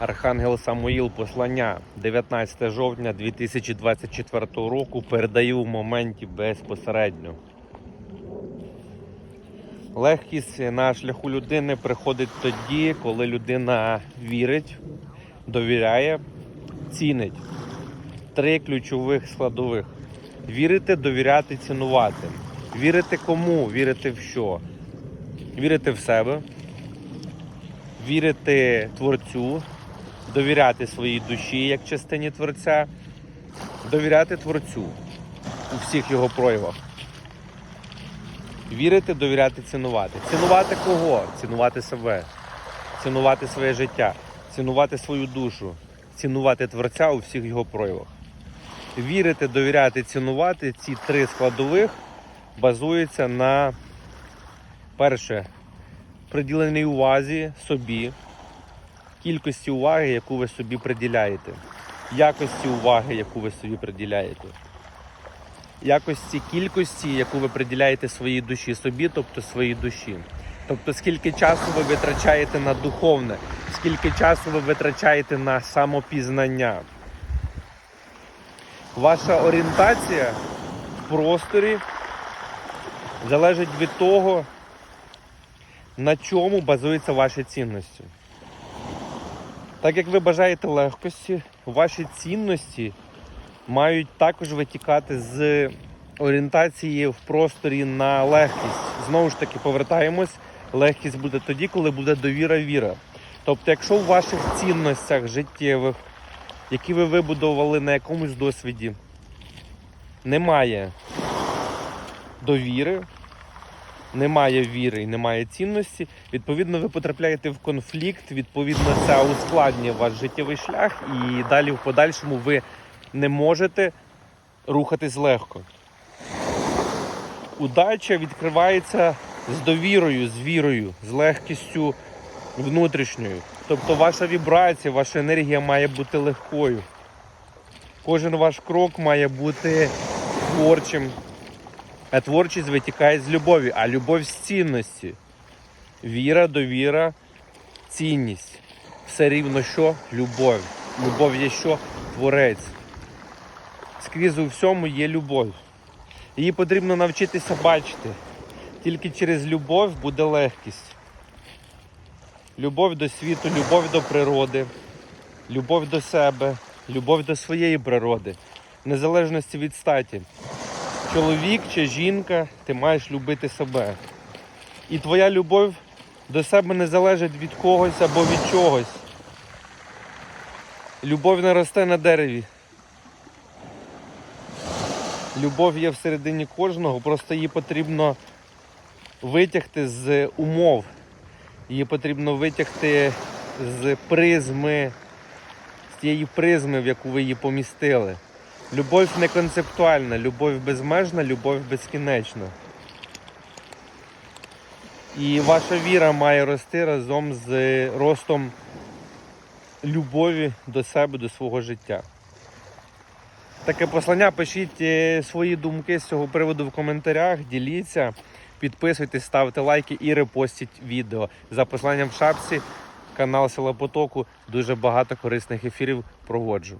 Архангел Самуїл, послання 19 жовтня 2024 року передаю в моменті безпосередньо. Легкість на шляху людини приходить тоді, коли людина вірить, довіряє, цінить. Три ключових складових: вірити, довіряти, цінувати. Вірити кому? Вірити в що? Вірити в себе, вірити творцю, довіряти своїй душі як частині творця, довіряти творцю у всіх його проявах. Вірити, довіряти, цінувати. Цінувати кого? Цінувати себе, цінувати своє життя, цінувати свою душу, цінувати творця у всіх його проявах. Вірити, довіряти, цінувати ці три складових базуються на перше приділеній увазі собі, кількості уваги, яку ви собі приділяєте, якості уваги, яку ви собі приділяєте, якості кількості, яку ви приділяєте своїй душі, собі, тобто своїй душі. Тобто, скільки часу ви витрачаєте на духовне, скільки часу ви витрачаєте на самопізнання. Ваша орієнтація в просторі залежить від того, на чому базуються ваші цінності. Так як ви бажаєте легкості, ваші цінності мають також витікати з орієнтації в просторі на легкість. Знову ж таки, повертаємось, легкість буде тоді, коли буде довіра віра. Тобто, якщо в ваших цінностях життєвих, які ви вибудували на якомусь досвіді, немає довіри, немає віри і немає цінності, відповідно, ви потрапляєте в конфлікт, відповідно, це ускладнює ваш життєвий шлях, і далі в подальшому ви не можете рухатись легко. Удача відкривається з довірою, з вірою, з легкістю внутрішньою. Тобто ваша вібрація, ваша енергія має бути легкою. Кожен ваш крок має бути творчим. А творчість витікає з любові, а любов з цінності. Віра, довіра, цінність. Все рівно що любов. Любов є що? Творець. Скрізь у всьому є любов. Її потрібно навчитися бачити. Тільки через любов буде легкість. Любов до світу, любов до природи, любов до себе, любов до своєї природи, незалежності від статі. Чоловік чи жінка, ти маєш любити себе. І твоя любов до себе не залежить від когось або від чогось. Любов не росте на дереві. Любов є всередині кожного, просто її потрібно витягти з умов. Її потрібно витягти з призми, з тієї призми, в яку ви її помістили. Любов не концептуальна, любов безмежна, любов безкінечна. І ваша віра має рости разом з ростом любові до себе, до свого життя. Таке послання, пишіть е, свої думки з цього приводу в коментарях, діліться, підписуйтесь, ставте лайки і репостіть відео. За посланням в шапці, канал Села Потоку, дуже багато корисних ефірів проводжу.